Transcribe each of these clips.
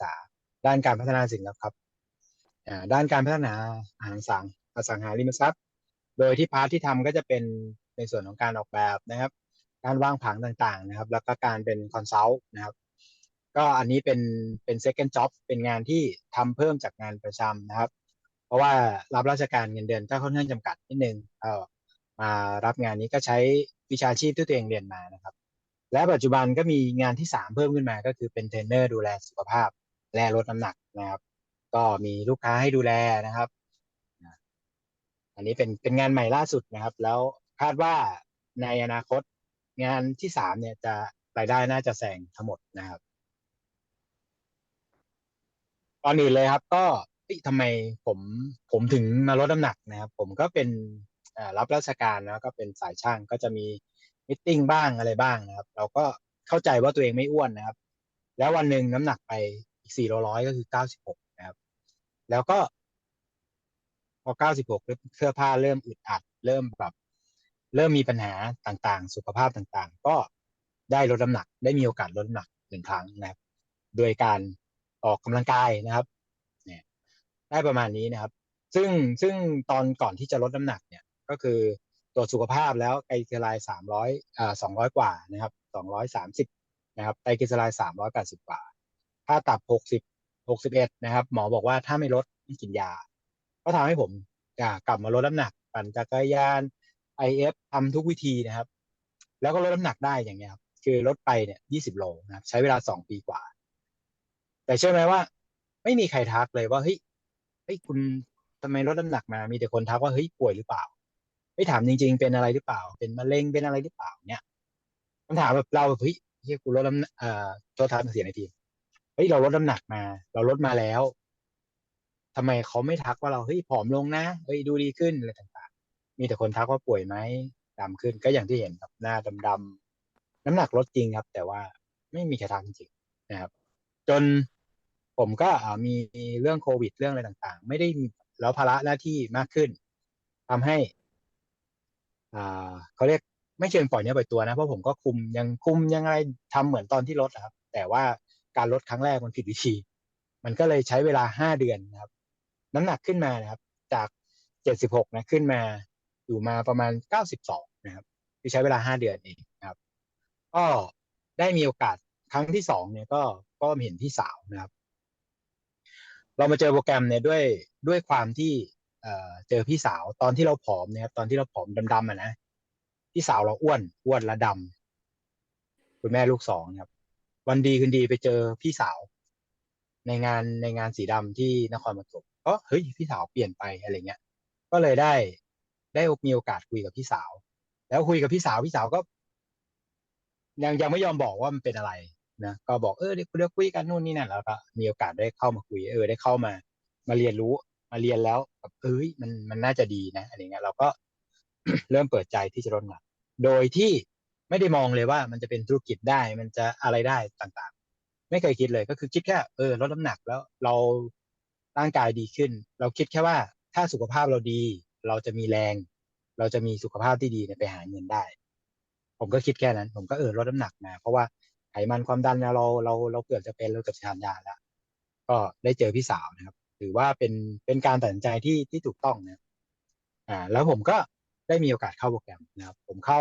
ษา ด้านการพัฒนาสินทรัพย์ด้านการพัฒนาอาหารสังอสังหาริมทรัพย์ โดยที่พาร์ทที่ทำก็จะเป็นในส่วนของการออกแบบนะครับ การวางผังต่างๆนะครับ แล้วก็การเป็นคอนซัลท์นะครับ ก็อันนี้เป็นเป็น second job เป็นงานที่ทำเพิ่มจากงานประจำนะครับ เพราะว่ารับราชการเงินเดือนก็ค่อนข้างจำกัดนิดนึงเออมารับงานนี้ก็ใช้วิชาชีพที่ตัวเองเรียนมานะครับ และปัจจุบันก็มีงานที่สามเพิ่มขึ้นมาก็คือเป็นเทรนเนอร์ดูแลสุขภาพ และลดน้ำหนักนะครับ ก็มีลูกค้าให้ดูแลนะครับ อันนี้เป็นเป็นงานใหม่ล่าสุดนะครับ แล้วคาดว่าในอนาคตงานที่สามเนี่ยจะรายได้น่าจะแซงทั้งหมดนะครับตอนอื่นเลยครับ ก็ทำไมผมผมถึงมาลดน้ำหนักนะครับ ผมก็เป็นรับราชการนะก็เป็นสายช่างก็จะมีมิ팅บ้างอะไรบ้างนะครับ เราก็เข้าใจว่าตัวเองไม่อ้วนนะครับ แล้ววันหนึ่งน้ำหนักไป อีกสี่ร้อยก็คือเก้าสิบหกนะครับ แล้วก็ พอเก้าสิบหกเสื้อผ้าเริ่มอึดอัด เริ่มแบบ เริ่มมีปัญหาต่างๆ สุขภาพต่างๆ ก็ได้ลดน้ำหนัก ได้มีโอกาสลดน้ำหนักหนึ่งครั้งนะครับ โดยการออกกำลังกายนะครับ เนี่ย ได้ประมาณนี้นะครับ ซึ่งซึ่งตอนก่อนที่จะลดน้ำหนักเนี่ยก็คือตรวจสุขภาพแล้วไตรกลีเซอไรด์สามร้อยอ่าสองร้อยกว่านะครับสองร้อยสามสิบนะครับไตรกลีเซอไรด์สามร้อยแปดสิบกว่า ค่าตับหกสิบหกสิบเอ็ดนะครับ หมอบอกว่าถ้าไม่ลดไม่กินยา ก็ทำให้ผมกลับมาลดน้ำหนัก ปั่นจักรยานไอเอฟทำทุกวิธีนะครับ แล้วก็ลดน้ำหนักได้อย่างเงี้ยครับคือลดไปเนี่ยยี่สิบโลนะครับ ใช้เวลาสองปีกว่า แต่เชื่อไหมว่า ไม่มีใครทักเลยว่าเฮ้ยเฮ้ยคุณทำไมลดน้ำหนักมา มีแต่คนทักว่าเฮ้ยป่วยหรือเปล่าไม่ถามจริง ๆ เป็นอะไรหรือเปล่า เป็นมะเร็งเป็นอะไรหรือเปล่าเนี่ยคำถามแบบเราเฮ้ยเฮ้ยกูลดน้ำเอ่อโทษทานเสียในที เฮ้ยเราลดน้ำหนักมา เราลดมาแล้ว ทำไมเขาไม่ทักว่าเราเฮ้ยผอมลงนะเฮ้ยดูดีขึ้นอะไรต่างๆ มีแต่คนทักว่าป่วยไหมดำขึ้นก็อย่างที่เห็นครับหน้าดำๆน้ำหนักลดจริงครับ แต่ว่าไม่มีใครทักจริงๆนะครับ จนผมก็มีเรื่องโควิดเรื่องอะไรต่าง ๆ ไม่ได้แล้วภาระหน้าที่มากขึ้นทำให้ อ่าเขาเรียกไม่เชิงปล่อยเนื้อปล่อยตัวนะ เพราะผมก็คุมยังคุมยังไงทำเหมือนตอนที่ลดครับ แต่ว่า การลดครั้งแรกมันผิดวิธี มันก็เลยใช้เวลาห้าเดือนนะครับ น้ำหนักขึ้นมานะครับ จากเจ็ดสิบหกนะขึ้นมาอยู่มาประมาณเก้าสิบสองนะครับที่ใช้เวลาห้าเดือนเองนะครับ ก็ได้มีโอกาสครั้งที่สองเนี่ยก็ก็เห็นพี่สาวนะครับ เรามาเจอโปรแกรมเนี่ยด้วยด้วยความที่เจอพี่สาวตอนที่เราผอมนะครับตอนที่เราผอมดำๆอะนะพี่สาวเราอ้วนอ้วนและดำคุณแม่ลูกสองครับ วันดีคืนดีไปเจอพี่สาว ในงานในงานสีดำที่นครปฐมก็เฮ้ยพี่สาวเปลี่ยนไปอะไรเงี้ย ก็เลยได้ได้มีโอกาสคุยกับพี่สาว แล้วคุยกับพี่สาวพี่สาวก็ ยังยังไม่ยอมบอกว่ามันเป็นอะไรนะก็บอกเออเดี๋ยวเดี๋ยวคุยกันนู่นนี่นั่นแล้วก็มีโอกาสได้เข้ามาคุยเออได้เข้ามา มาเรียนรู้มาเรียนแล้วแบบเอ้ยมันมันน่าจะดีนะอะไรเงี้ยเราก็เริ่มเปิดใจที่จะลดน้ำหนักโดยที่ ไม่ได้มองเลยว่ามันจะเป็นธุรกิจได้มันจะอะไรได้ต่างๆ ไม่เคยคิดเลยก็คือคิดแค่เออลดน้ำหนักแล้วเราร่างกายดีขึ้น เราคิดแค่ว่าถ้าสุขภาพเราดี เราจะมีแรง เราจะมีสุขภาพที่ดีไปหาเงินได้ ผมก็คิดแค่นั้น ผมก็เออลดน้ำหนักนะเพราะว่าไขมันความดันเราเราเราเกือบจะเป็นเราเกือบจะทานยาแล้วก็ได้เจอพี่สาวนะครับถือว่าเป็นเป็นการตัดสินใจที่ที่ถูกต้องนะอ่าแล้วผมก็ได้มีโอกาสเข้าโปรแกรมนะครับ ผมเข้า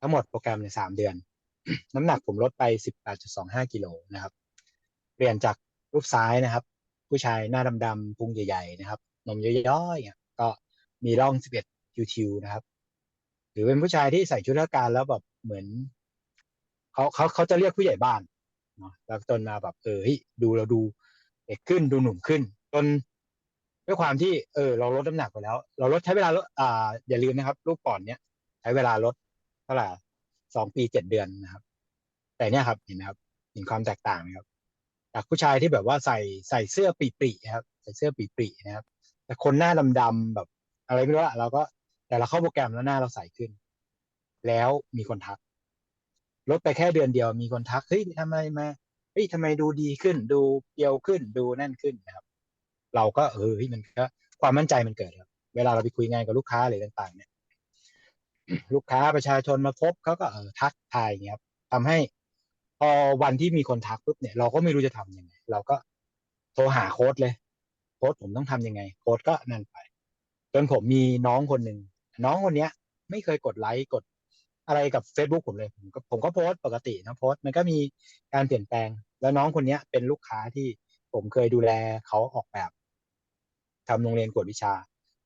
ทั้งหมดโปรแกรมในสามเดือน น้ำหนักผมลดไปสิบแปดจุดสองห้ากิโลนะครับ เปลี่ยนจากรูปซ้ายนะครับ ผู้ชายหน้าดำๆพุงใหญ่ ๆ นะครับ นมย้อยๆก็มีร่องสิบเอ็ดคิวๆนะครับ หรือเป็นผู้ชายที่ใส่ชุดราชการแล้วแบบเหมือนเขาเขาเขาจะเรียกผู้ใหญ่บ้านเนาะแล้วจนมาแบบเออดูเราดูเด็กขึ้นดูหนุ่มขึ้น จนด้วยความที่เออเราลดน้ำหนักไปแล้ว เราลดใช้เวลาลดอ่าอย่าลืมนะครับ รูปก่อนเนี้ยใช้เวลาลด เท่าไหร่สองปีเจ็ดเดือนนะครับ แต่เนี้ยครับเห็นไหมครับเห็นความแตกต่างไหมครับ จากผู้ชายที่แบบว่าใส่ใส่เสื้อปีปีครับใส่เสื้อปีปีนะครับ แต่คนหน้าดำๆแบบอะไรไม่รู้ละเราก็แต่เราเข้าโปรแกรมแล้วหน้าเราใสขึ้น แล้วมีคนทัก ลดไปแค่เดือนเดียวมีคนทักเฮ้ยทำไมมาเฮ้ยทำไมดูดีขึ้น ดูเปียวขึ้น ดูแน่นขึ้นนะครับ เราก็เออมันก็ความมั่นใจมันเกิดครับ เวลาเราไปคุยงานกับลูกค้าอะไรต่าง ๆ เนี่ย ลูกค้าประชาชนมาพบเขาก็เออทักทายอย่างเงี้ยครับทำให้พอวันที่มีคนทักปุ๊บเนี่ยเราก็ไม่รู้จะทำยังไง เราก็โทรหาโค้ดเลย โค้ดผมต้องทำยังไง โค้ดก็นั่นไปจนผมมีน้องคนหนึ่งน้องคนเนี้ย ไม่เคยกดไลค์กดอะไรกับ Facebook ผมเลยผมก็ผมก็โพสต์ปกตินะโพสต์มันก็มีการเปลี่ยนแปลง แล้วน้องคนเนี้ย เป็นลูกค้าที่ผมเคยดูแลเขาออกแบบทำโรงเรียนกวดวิชา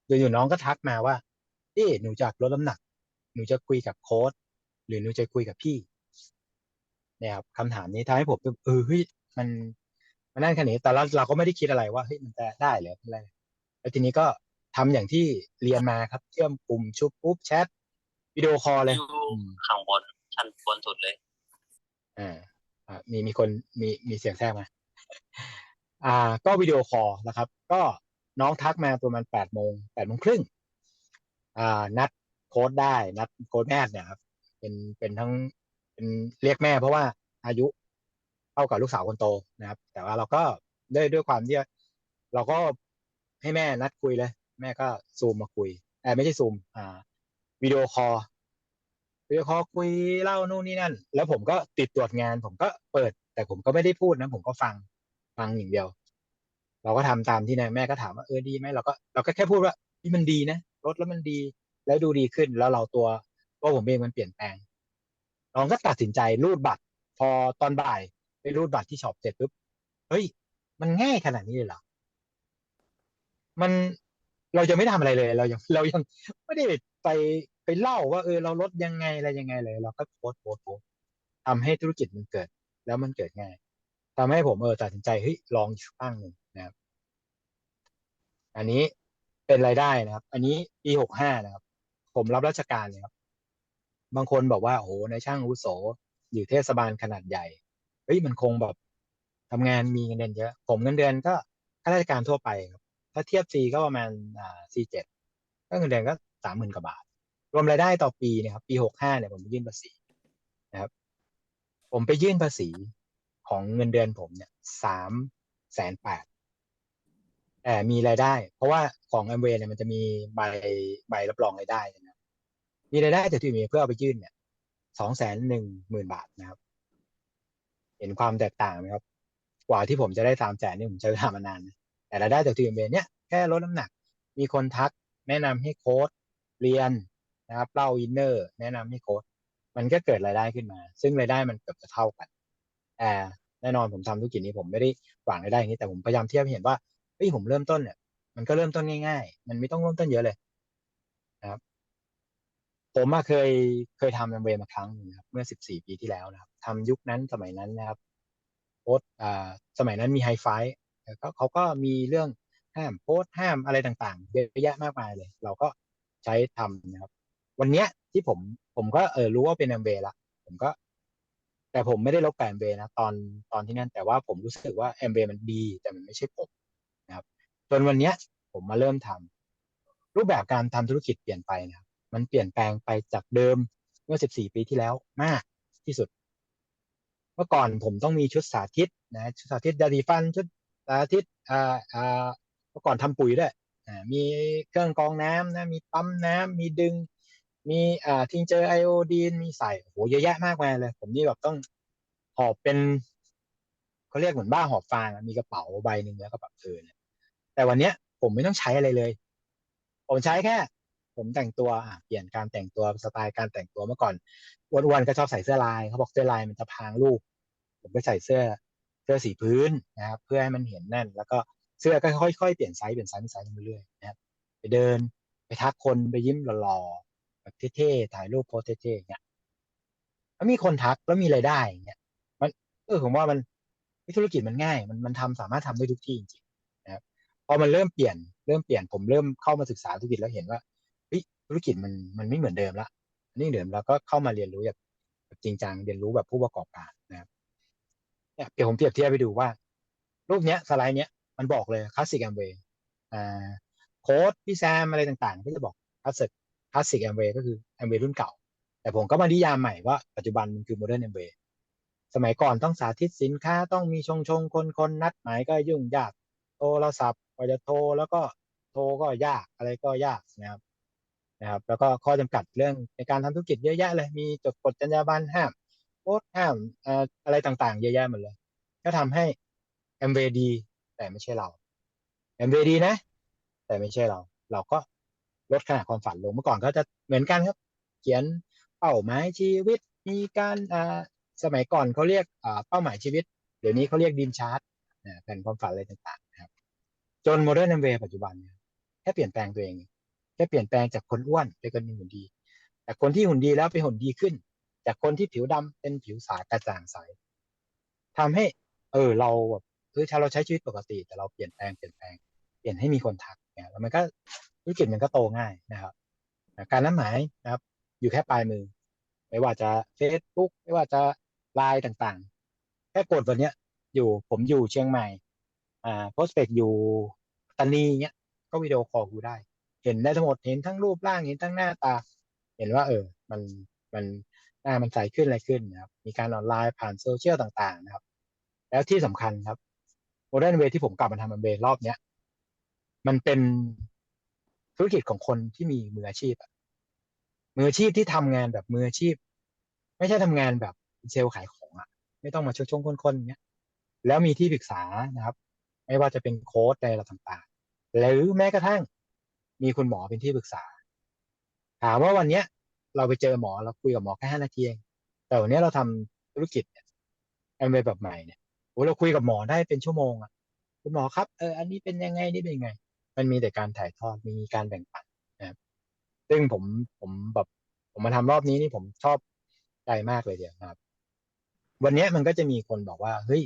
อยู่ๆน้องก็ทักมาว่าพี่หนูจะลดน้ำหนัก นูจะคุยกับโค้ดหรือหนูจะคุยกับพี่เนี่ยครับคำถามนี้ทำให้ผมเออเฮ้ยมันมันนั่นขนาดนี้แต่เราเราก็ไม่ได้คิดอะไรว่าเฮ้ยมันจะได้หรืออะไรแล้วทีนี้ก็ทำอย่างที่เรียนมาครับเชื่อมกลุ่มชุบปุ๊บแชทวิดีโอคอลเลยอยู่ข้างบนชั้นบนสุดเลยอ่าอ่ามีมีคนมีมีเสียงแทรกมาอ่า ก็วิดีโอคอลนะครับ ก็น้องทักมาประมาณแปดโมงแปดโมงครึ่งอ่านัด โค้ดได้นัดโค้ดแม่เนี่ยครับเป็นเป็นทั้งเป็นเรียกแม่เพราะว่าอายุเท่ากับลูกสาวคนโตนะครับ แต่ว่าเราก็ด้วยด้วยความที่เราก็ให้แม่นัดคุยเลย แม่ก็ซูมมาคุยเออไม่ใช่ซูมอ่าวิดีโอคอลวิดีโอคอลคุยเล่านู่นนี่นั่น แล้วผมก็ติดตรวจงาน ผมก็เปิด แต่ผมก็ไม่ได้พูดนะ ผมก็ฟังฟังอย่างเดียว เราก็ทำตามที่นายแม่ก็ถามว่าเออดีไหมเราก็เราก็แค่พูดว่าที่มันดีนะลดแล้วมันดี แล้วดูดีขึ้นแล้วเราตัวตัวผมเองมันเปลี่ยนแปลงน้องก็ตัดสินใจรูดบัตร พอตอนบ่ายไปรูดบัตรที่ช็อปเสร็จปุ๊บเฮ้ย มันง่ายขนาดนี้เลยเหรอมันเราจะไม่ทำอะไรเลย เรายังเรายังไม่ได้ไปไปเล่าว่าเออเราลดยังไงอะไรยังไงเลย เราก็โพสต์โพสต์โพสทำให้ธุรกิจมันเกิด แล้วมันเกิดง่ายทำให้ผมเออตัดสินใจเฮ้ยลองบ้างหนึ่งนะครับ อันนี้เป็นรายได้นะครับ อันนี้ปีหกห้านะครับ ผมรับราชการเลยครับบางคนบอกว่าโอ้ในช่างอาวุโสอยู่เทศบาลขนาดใหญ่เฮ้ยมันคงแบบทำงานมีเงินเดือนเยอะ ผมเงินเดือนก็ข้าราชการทั่วไปครับ ถ้าเทียบซีก็ประมาณอ่าซีเจ็ดก็เงินเดือนก็สามหมื่นกว่าบาท รวมรายได้ต่อปีนะครับ ปีหกห้าเนี่ยผมไปยื่นภาษีนะครับ ผมไปยื่นภาษีของเงินเดือนผมเนี่ยสามแสนแปด มีรายได้ เพราะว่าของแอมเวย์เนี่ยมันจะมีใบใบรับรองรายได้นะมีรายได้จากที่มีเพื่อเอาไปยื่นเนี่ยสองแสนหนึ่งหมื่นบาทนะครับ เห็นความแตกต่างไหมครับ กว่าที่ผมจะได้สามแสนนี่ผมใช้เวลามานาน แต่รายได้จากทีมเบเนี่ยแค่ลดน้ำหนัก มีคนทักแนะนำให้โค้ดเรียนนะครับเล่าอินเนอร์ แนะนำให้โค้ดมันก็เกิดรายได้ขึ้นมา ซึ่งรายได้มันเกือบจะเท่ากันแต่แน่นอนผมทำธุรกิจนี้ผมไม่ได้หวังรายได้อย่างนี้แต่ผมพยายามเทียบเห็นว่า เฮ้ยผมเริ่มต้นเนี่ยมันก็เริ่มต้นง่ายๆ มันไม่ต้องเริ่มต้นเยอะเลยนะครับ ผมมาเคยเคยทำแอมเวย์มาครั้งนึงครับ เมื่อ14ปีที่แล้วนะครับทำยุคนั้นสมัยนั้นนะครับโพสอ่าสมัยนั้นมีไฮไฟแล้วก็เขาก็มีเรื่องห้ามโพสห้ามอะไรต่างๆเยอะแยะมากมายเลย เราก็ใช้ทำนะครับ วันเนี้ยที่ผมผมก็เออรู้ว่าเป็นแอมเวย์ละผมก็ แต่ผมไม่ได้ลบแอมเวย์นะตอนตอนที่นั่นแต่ว่าผมรู้สึกว่าแอมเวย์มันดี แต่มันไม่ใช่ผม นะครับ จนวันนี้ผมมาเริ่มทำรูปแบบการทำธุรกิจเปลี่ยนไปนะครับ มันเปลี่ยนแปลงไปจากเดิมเมื่อ 14 ปีที่แล้วมากที่สุด เมื่อก่อนผมต้องมีชุดสาธิตนะชุดสาธิตยาดีฟันชุดสาธิตอ่าอ่าเมื่อก่อนทำปุ๋ยด้วยมีเครื่องกรองน้ำนะมีปั๊มน้ำมีดึง มีอ่าทิงเจอไอโอดีนมีใส่โหเยอะแยะมากมายเลย ผมนี่แบบต้องหอบเป็นเขาเรียกเหมือนบ้าหอบฟางมีกระเป๋าใบหนึ่งแล้วก็แบบเออเนี่ย แต่วันเนี้ยผมไม่ต้องใช้อะไรเลย ผมใช้แค่ ผมแต่งตัวอะเปลี่ยนการแต่งตัวสไตล์การแต่งตัวเมื่อก่อนวันๆก็ชอบใส่เสื้อลายเขาบอกเสื้อลายมันจะพางลูก ผมก็ใส่เสื้อเสื้อสีพื้นนะครับ เพื่อให้มันเห็นแน่น แล้วก็เสื้อก็ค่อยๆเปลี่ยนไซส์เปลี่ยนไซส์เปลี่ยนไซส์ไปเรื่อยๆนะครับไปเดินไปทักคนไปยิ้มหล่อๆแบบเท่ๆถ่ายรูปโพสเท่ๆอย่างเงี้ยแล้วมีคนทักแล้วมีรายได้อย่างเงี้ยมันเออผมว่ามันธุรกิจมันง่าย มันมันทำสามารถทำได้ทุกที่จริง อมันเริ่มเปลี่ยนเริ่มเปลี่ยนผมเริ่มเข้ามาศึกษาธุรกิจแล้วเห็นว่าธุรกิจมันมันไม่เหมือนเดิมละนี่เดิมแล้วก็เข้ามาเรียนรู้แบบจริงจังเรียนรู้แบบผู้ประกอบการนะครับเนี่ยเดี๋ยวผมเปรียบเทียบไปดูว่า รูปเนี้ยสไลด์เนี้ยมันบอกเลยคลาสสิกแอมเวย์อ่าโค้ดพี่แซมอะไรต่างๆ ก็จะบอกคลาสสิกคลาสสิกแอมเวย์ก็คือแอมเวย์รุ่นเก่า แต่ผมก็มานิยามใหม่ว่าปัจจุบันมันคือโมเดิร์นแอมเวย์สมัยก่อนต้องสาธิตสินค้าต้องมีชงชงคนคนนัดหมายก็ยุ่งยากโทรศัพท์ ว่าจะโทรแล้วก็โทรก็ยากอะไรก็ยากนะครับนะครับ แล้วก็ข้อจำกัดเรื่องในการทำธุรกิจเยอะแยะเลย มีจดกฎจรรยาบรรณห้ามโพค้ดห้ามอะไรต่างๆ เยอะแยะหมดเลย ก็ทำให้ m v ดีแต่ไม่ใช่เรา m v ดีนะ แต่ไม่ใช่เรา เราก็ลดขนาดความฝันลงเมื่อก่อนก็จะเหมือนกันครับ เขียนเป้าหมายชีวิตมีการอ่าสมัยก่อนเขาเรียกอ่าเป้าหมายชีวิต เดี๋ยวนี้เขาเรียกดีมชาร์ตแผนความฝันอะไรต่างๆ จนโมเดิร์น m v ปัจจุบันเนี่ยแค่เปลี่ยนแปลงตัวเองแค่เปลี่ยนแปลงจากคนอ้วนไปเป็นหุ่นดีจากคนที่หุ่นดีแล้วเป็นหุ่นดีขึ้น จากคนที่ผิวดำเป็นผิวสากระจ่างใสทำให้ เออ เราแบบคือถ้าเราใช้ชีวิตปกติ แต่เราเปลี่ยนแปลงเปลี่ยนแปลงเปลี่ยนให้มีคนทักเนี่ยแล้วมันก็ธุรกิจมันก็โตง่ายนะครับ การนัดหมายนะครับ อยู่แค่ปลายมือ ไม่ว่าจะ Facebook ไม่ว่าจะไลน์ต่างๆ แค่กดวันเนี้ยอยู่ผมอยู่เชียงใหม่ อ่าโพสเปกอยู่ตานีเนี้ยก็วิดีโอคอลกูได้ เห็นได้ทั้งหมดเห็นทั้งรูปร่างเห็นทั้งหน้าตา เห็นว่า เออ มันมันหน้ามันใสขึ้นอะไรขึ้นนะครับมีการออนไลน์ผ่านโซเชียลต่างๆ นะครับ แล้วที่สำคัญครับโมเดิร์นเวที่ผมกลับมาทำมันเบรอบเนี้ยมันเป็นธุรกิจของคนที่มีมืออาชีพอะมืออาชีพที่ทำงานแบบมืออาชีพ ไม่ใช่ทำงานแบบเซลล์ขายของอะไม่ต้องมาชงชงคนๆเนี้ยแล้วมีที่ปรึกษานะครับ ไม่ว่าจะเป็นโค้ดอะไรต่างๆ หรือแม้กระทั่งมีคุณหมอเป็นที่ปรึกษา ถามว่าวันเนี้ย เราไปเจอหมอเราคุยกับหมอแค่ห้านาทีเอง แต่วันนี้เราทำธุรกิจเนี่ยแอมเวแบบใหม่เนี่ยโอ้เราคุยกับหมอได้เป็นชั่วโมงอะคุณหมอครับเอออันนี้เป็นยังไงนี่เป็นยังไง มันมีแต่การถ่ายทอดมีการแบ่งปันนะครับซึ่งผมผมแบบผมมาทำรอบนี้นี่ผมชอบใจมากเลยเดียวนะครับ วันนี้มันก็จะมีคนบอกว่าเฮ้ย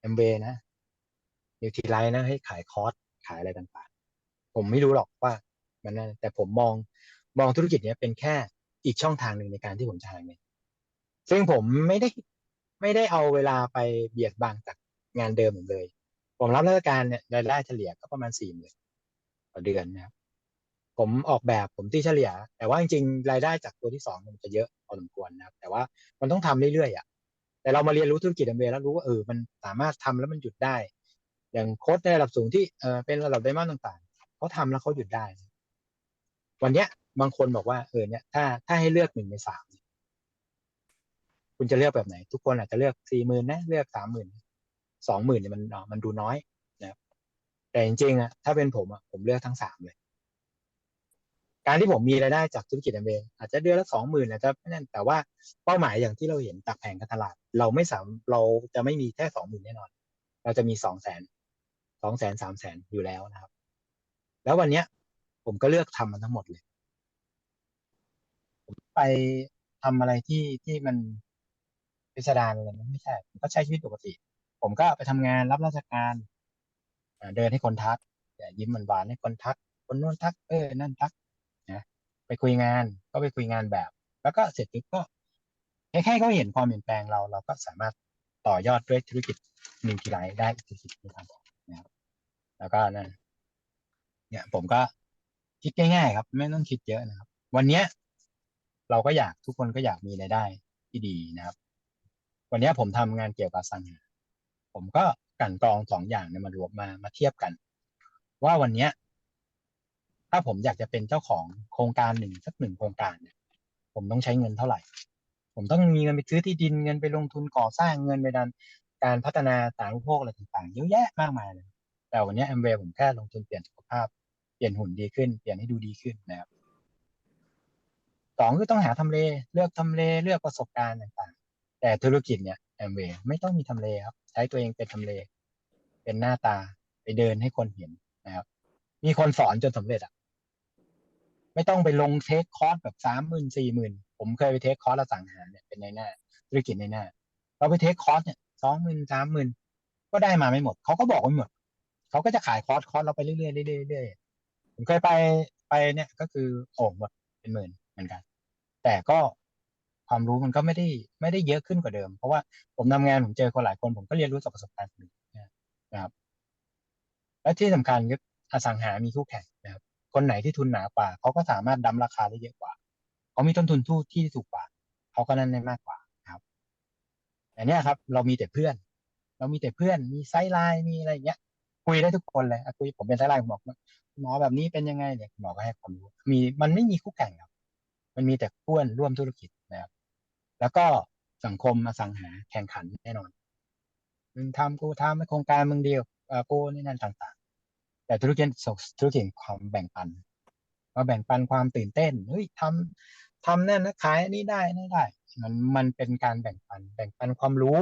แอมเวนะ นิวทีไลน์นะให้ขายคอร์สขายอะไรต่างๆ ผมไม่รู้หรอกว่ามันนั่นแต่ผมมองมองธุรกิจนี้เป็นแค่อีกช่องทางหนึ่งในการที่ผมจะหาเงินซึ่งผมไม่ได้ไม่ได้เอาเวลาไปเบียดบังจากงานเดิมผมเลย ผมรับราชการเนี่ยรายได้เฉลี่ยก็ประมาณสี่หมื่นต่อเดือนนะครับผมออกแบบผมตีเฉลี่ย แต่ว่าจริงๆรายได้จากตัวที่สองมันจะเยอะพอสมควรนะครับ แต่ว่ามันต้องทำเรื่อยๆอะแต่เรามาเรียนรู้ธุรกิจแอมเวย์แล้วรู้ว่าเออมันสามารถทำแล้วมันหยุดได้ อย่างโค้ดในระดับสูงที่เออเป็นระดับไดมอนด์ต่างๆเขาทำแล้วเขาหยุดได้ วันเนี้ย บางคนบอกว่าเออเนี่ยถ้าถ้าให้เลือกหนึ่งในสามคุณจะเลือกแบบไหน ทุกคนอาจจะเลือกสี่หมื่นนะเลือกสามหมื่นสองหมื่นเนี่ยมันมันดูน้อยนะครับแต่จริงๆอะถ้าเป็นผมอะผมเลือกทั้งสามเลย การที่ผมมีรายได้จากธุรกิจแอมเบอาจจะเดือนละสองหมื่นอาจจะไม่นั่นแต่ว่าเป้าหมายอย่างที่เราเห็นจากแผงการตลาด เราไม่สามเราจะไม่มีแค่สองหมื่นแน่นอน เราจะมีสองแสน สองแสนสามแสนอยู่แล้วนะครับ แล้ววันเนี้ย ผมก็เลือกทำมันทั้งหมดเลย ผมไปทำอะไรที่ที่มันพิสดารอะไรมันไม่ใช่ผมก็ใช้ชีวิตปกติ ผมก็ไปทำงานรับราชการเดินให้คนทักยิ้มหวานๆให้คนทัก คนนู้นทักเออนั่นทักนะไปคุยงานก็ไปคุยงานแบบ แล้วก็เสร็จปุ๊บก็แค่เขาเห็นความเปลี่ยนแปลงเรา เราก็สามารถต่อยอดด้วยธุรกิจนิวทีไลได้อีกธุรกิจนึงครับนะครับ แล้วก็นั่นเนี่ย ผมก็คิดง่ายๆครับ ไม่ต้องคิดเยอะนะครับ วันเนี้ย เราก็อยากทุกคนก็อยากมีรายได้ที่ดีนะครับ วันนี้ผมทำงานเกี่ยวกับสังหาผมก็กันกองสองอย่างเนี่ยมารวมมามาเทียบกัน ว่าวันเนี้ย ถ้าผมอยากจะเป็นเจ้าของโครงการหนึ่งสักหนึ่งโครงการเนี่ย ผมต้องใช้เงินเท่าไหร่ ผมต้องมีเงินไปซื้อที่ดินเงินไปลงทุนก่อสร้างเงินไปดันการพัฒนาต่างโภคอะไรต่างๆเยอะแยะมากมายเลย แต่วันนี้แอมเวย์ผมแค่ลงทุนเปลี่ยนสุขภาพ เปลี่ยนหุ่นดีขึ้น เปลี่ยนให้ดูดีขึ้นนะครับสองคือต้องหาทำเล เลือกทำเล เลือกประสบการณ์ต่างๆ แต่ธุรกิจเนี่ยแอมเวย์ไม่ต้องมีทำเลครับ ใช้ตัวเองเป็นทำเล เป็นหน้าตาไปเดินให้คนเห็นนะครับ มีคนสอนจนสำเร็จอะ ไม่ต้องไปลงเทคคอร์สแบบสามหมื่นสี่หมื่นผมเคยไปเทคคอร์สอสังหาเนี่ยเป็นในหน้า ธุรกิจในหน้า เราไปเทคคอร์สเนี่ยสองหมื่นสามหมื่นก็ได้มาไม่หมด เขาก็บอกไม่หมด เขาก็จะขายคอร์สคอร์สเราไปเรื่อยๆเรื่อยๆผมเคยไปไปเนี่ยก็คือโอ่งหมดเป็นหมื่นเหมือนกัน แต่ก็ความรู้มันก็ไม่ได้ไม่ได้เยอะขึ้นกว่าเดิม เพราะว่าผมทำงานผมเจอคนหลายคน ผมก็เรียนรู้จากประสบการณ์คนอื่นนะครับ และที่สำคัญก็อสังหามีคู่แข่งนะครับ คนไหนที่ทุนหนากว่าเขาก็สามารถดั้มราคาได้เยอะกว่าเขามีต้นทุนทูที่ถูกกว่าเขาก็นั่นได้มากกว่าครับแต่เนี้ยครับ เรามีแต่เพื่อน เรามีแต่เพื่อน มีไซไลน์มีอะไรเงี้ย คุยได้ทุกคนเลยคุยผมเป็นไซไลน์ผมบอกหมอแบบนี้เป็นยังไงเนี่ยหมอก็ให้ความรู้มีมันไม่มีคู่แข่งครับ มันมีแต่เพื่อนร่วมธุรกิจนะครับ แล้วก็สังคมอสังหาแข่งขันแน่นอนมึงทำกูทำไม่โครงการมึงเดียวอ่อกูนี่นั่นต่าง ๆ แต่ธุรกิจธุรกิจความแบ่งปันมาแบ่งปันความตื่นเต้นเฮ้ยทำทำนั่นนะขายอันนี้ได้นี่ได้ มันมันเป็นการแบ่งปัน แบ่งปันความรู้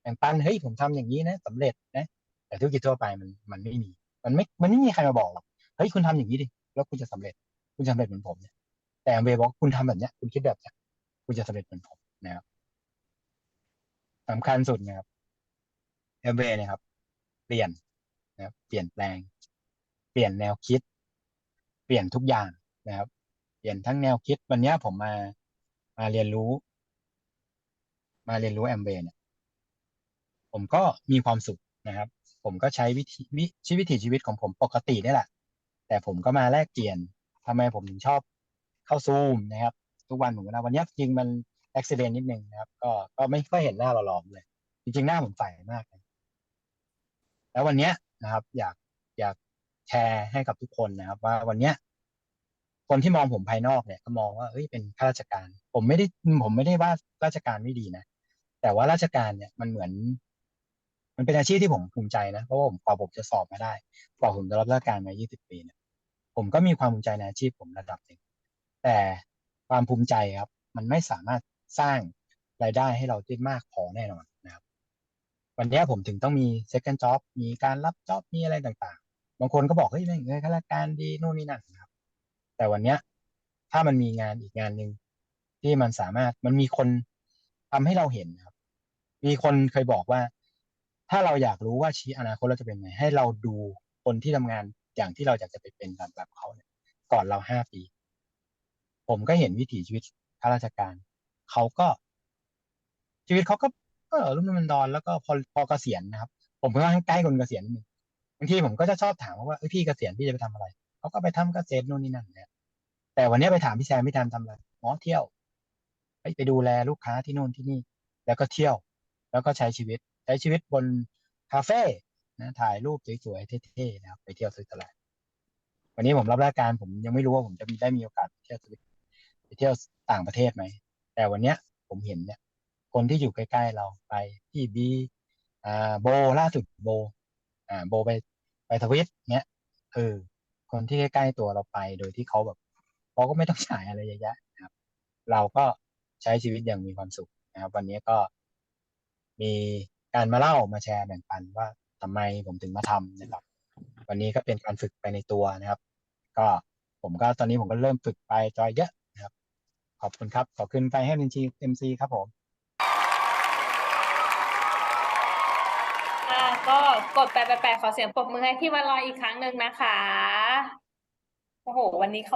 แบ่งปันเฮ้ยผมทำอย่างนี้นะสำเร็จนะ แต่ธุรกิจทั่วไปมันมันไม่มี มันไม่มันไม่มีใครมาบอกหรอกเฮ้ยคุณทำอย่างนี้ดิแล้วคุณจะสำเร็จ คุณจะสำเร็จเหมือนผมเนี่ยแต่เวบอกคุณทำแบบเนี้ย คุณคิดแบบเนี้ยคุณจะสำเร็จเหมือนผมนะครับสำคัญสุดนะครับเอเวนะครับ เปลี่ยนนะครับเปลี่ยนแปลง เปลี่ยนแนวคิด เปลี่ยนทุกอย่างนะครับ เปลี่ยนทั้งแนวคิดวันเนี้ยผมมามาเรียนรู้ มาเรียนรู้แอมเบเนี่ยผมก็มีความสุขนะครับ ผมก็ใช้วิธีวิชีวิตชีวิตของผมปกตินี่แหละ แต่ผมก็มาแลกเปลี่ยนทำไมผมถึงชอบเข้าซูมนะครับ ทุกวันผมนะวันนี้จริงมันอุบิเหตุนิดนึงนะครับ ก็ก็ไม่ค่อยเห็นหน้าหล่อๆเลย จริงๆหน้าผมใสมากเลยแล้ววันเนี้ยนะครับ อยากอยากแชร์ให้กับทุกคนนะครับ ว่าวันเนี้ยคนที่มองผมภายนอกเนี่ยก็มองว่าเอ้ยเป็นข้าราชการ ผมไม่ได้ผมไม่ได้ว่าราชการไม่ดีนะแต่ว่าราชการเนี่ยมันเหมือน มันเป็นอาชีพที่ผมภูมิใจนะเพราะว่าผมกว่าผมจะสอบมาได้กว่าผมจะรับราชการมา 20 ปีเนี่ยผมก็มีความภูมิใจในอาชีพผมระดับหนึ่งแต่ความภูมิใจครับ มันไม่สามารถสร้างรายได้ให้เราได้มากพอแน่นอนนะครับ วันนี้ผมถึงต้องมี second job มีการรับ job มีอะไรต่างๆ บางคนก็บอกเฮ้ยเงินข้าราชการดีนู่นนี่นั่นนะครับ แต่วันนี้ถ้ามันมีงานอีกงานหนึ่งที่มันสามารถมันมีคนทำให้เราเห็นครับ มีคนเคยบอกว่า ถ้าเราอยากรู้ว่าชีวิตอนาคตเราจะเป็นไงให้เราดูคนที่ทำงานอย่างที่เราอยากจะไปเป็นแบบแบบเขาเนี่ยก่อนเราห้าปี ผมก็เห็นวิถีชีวิตข้าราชการเขาก็ ชีวิตเขาก็ก็รุ่มมันดอนแล้วก็พอพอเกษียณนะครับ ผมก็ใกล้คนเกษียณนิดนึงบางทีผมก็จะชอบถามว่าเอ้พี่เกษียณพี่จะไปทำอะไรเขาก็ไปทำเกษตรนู่นนี่นั่นเนี่ยแต่วันนี้ไปถามพี่แซมพี่แซมทำอะไรอ๋อเที่ยว ไปไปดูแลลูกค้าที่นู่นที่นี่ แล้วก็เที่ยว แล้วก็ใช้ชีวิต ใช้ชีวิตบนคาเฟ่นะถ่ายรูปสวยๆเท่ๆนะครับไปเที่ยวสวิตเซอร์แลนด์วันนี้ผมรับราชการผมยังไม่รู้ว่าผมจะมีได้มีโอกาสไปเที่ยวสวิตไปเที่ยวต่างประเทศไหมแต่วันเนี้ยผมเห็นเนี่ย คนที่อยู่ใกล้ๆเราไปที่บีอ่าโบล่าสุดโบ อ่า โบไปไปทวิตเนี้ยเออคนที่ใกล้ๆตัวเราไปโดยที่เขาแบบเขาก็ไม่ต้องจ่ายอะไรเยอะแยะนะครับ เราก็ใช้ชีวิตอย่างมีความสุขนะครับ วันนี้ก็มี การมาเล่ามาแชร์แบ่งปันว่าทำไมผมถึงมาทำนะครับ วันนี้ก็เป็นการฝึกไปในตัวนะครับ ก็ผมก็ตอนนี้ผมก็เริ่มฝึกไปจอยเยอะนะครับ ขอบคุณครับขอบคุณไปให้บัญชีเอ็มซีครับผมอ่าก็กดแปดแปดแปดขอเสียงปรบมือให้พี่วลอยอีกครั้งหนึ่งนะคะ โอ้โห วันนี้เขา